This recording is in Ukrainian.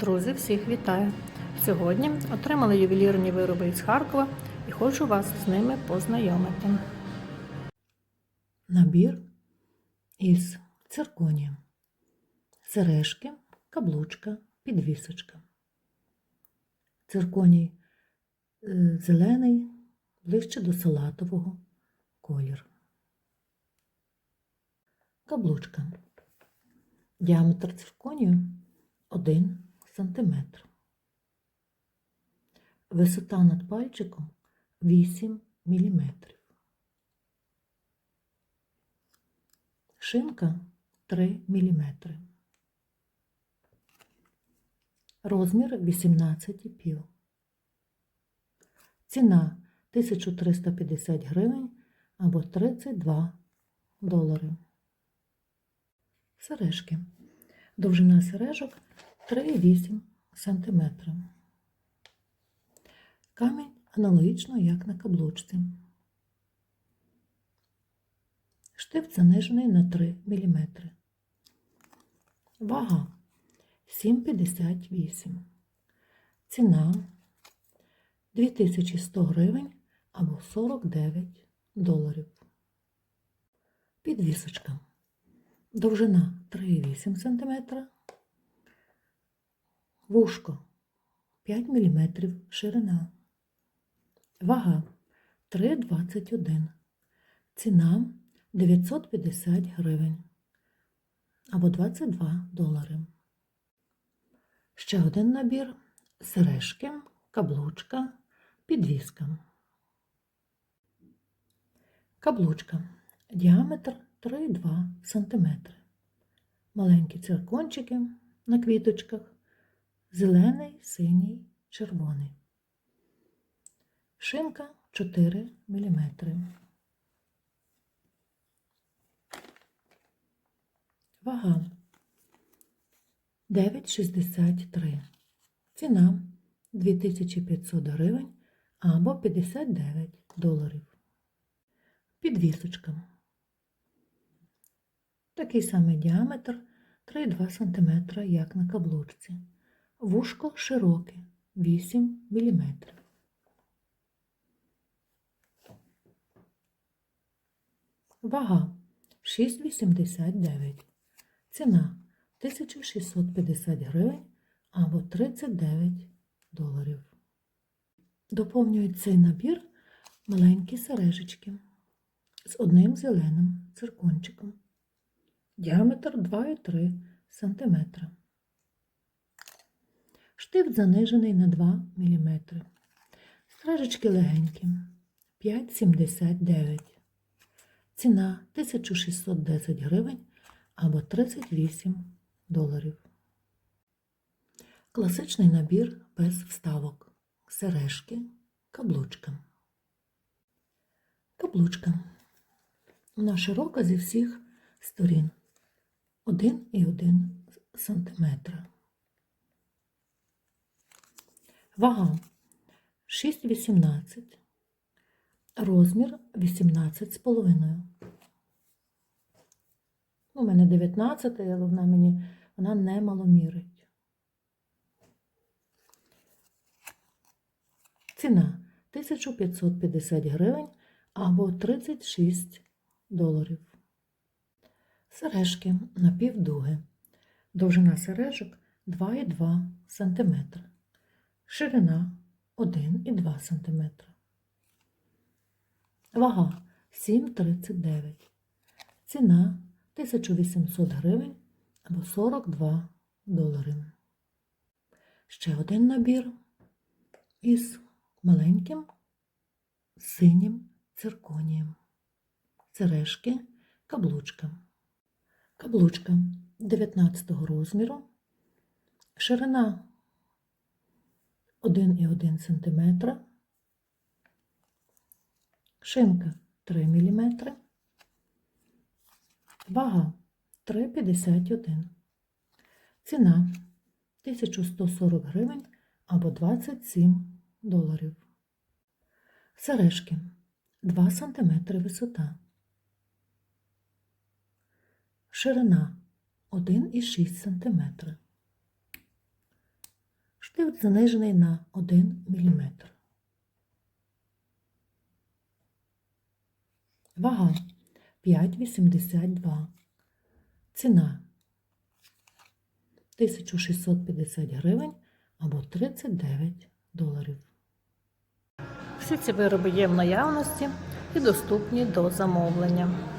Друзі, всіх вітаю! Сьогодні отримали ювелірні вироби із Харкова і хочу вас з ними познайомити. Набір із цирконієм. Сережки, каблучка, підвісочка. Цирконій е, зелений, ближче до салатового колір. Каблучка. Діаметр цирконію 1 см. Висота над пальчиком 8 мм. Шинка 3 мм. Розмір 18,5. Ціна 1350 гривень або 32 долари. Сережки. Довжина сережок 3,8 см. Камінь аналогічно, як на каблучці. Штифт занижений на 3 мм. Вага 7,58. Ціна 2100 гривень або 49 доларів. Підвісочка. Довжина 3,8 см. Вушко 5 мм ширина. Вага 3,21. Ціна 950 гривень або 22 долари. Ще один набір сережки, каблучка, підвіска. Каблучка. Діаметр 3,2 см. Маленькі циркончики на квіточках. Зелений, синій, червоний. Шинка 4 мм. Вага 9,63. Ціна 2500 гривень або 59 доларів. Підвісочка. Такий самий діаметр 3,2 см, як на каблучці. Вушко широке 8 мм. Вага 6,89. Ціна 1650 гривень або 39 доларів. Доповнюють цей набір маленькі сережечки з одним зеленим циркончиком. Діаметр 2,3 см. Штифт занижений на 2 мм. Стражечки легенькі 5,79. Ціна 1610 гривень або 38 доларів. Класичний набір без вставок. Сережки, каблучка. Каблучка. Вона широка зі всіх сторін. 1,1 см. Вага 6,18. Розмір 18,5. У мене 19, але вона мені вона не маломірить. Ціна 1550 гривень або 36 доларів. Сережки напівдуги. Довжина сережок 2,2 см. Ширина 1,2 см. Вага 7,39. Ціна 1800 гривень або 42 долари. Ще один набір із маленьким синім цирконієм. Сережки, каблучка. Каблучка 19 розміру. Ширина 1,1 см. Шинка 3 мм. Вага 3,51. Ціна 1140 гривень або 27 доларів. Сережки 2 см висота. Ширина 1,6 см. Штифт занижений на 1 мм. Вага 5,82. Ціна 1650 гривень або 39 доларів. Всі ці вироби є в наявності і доступні до замовлення.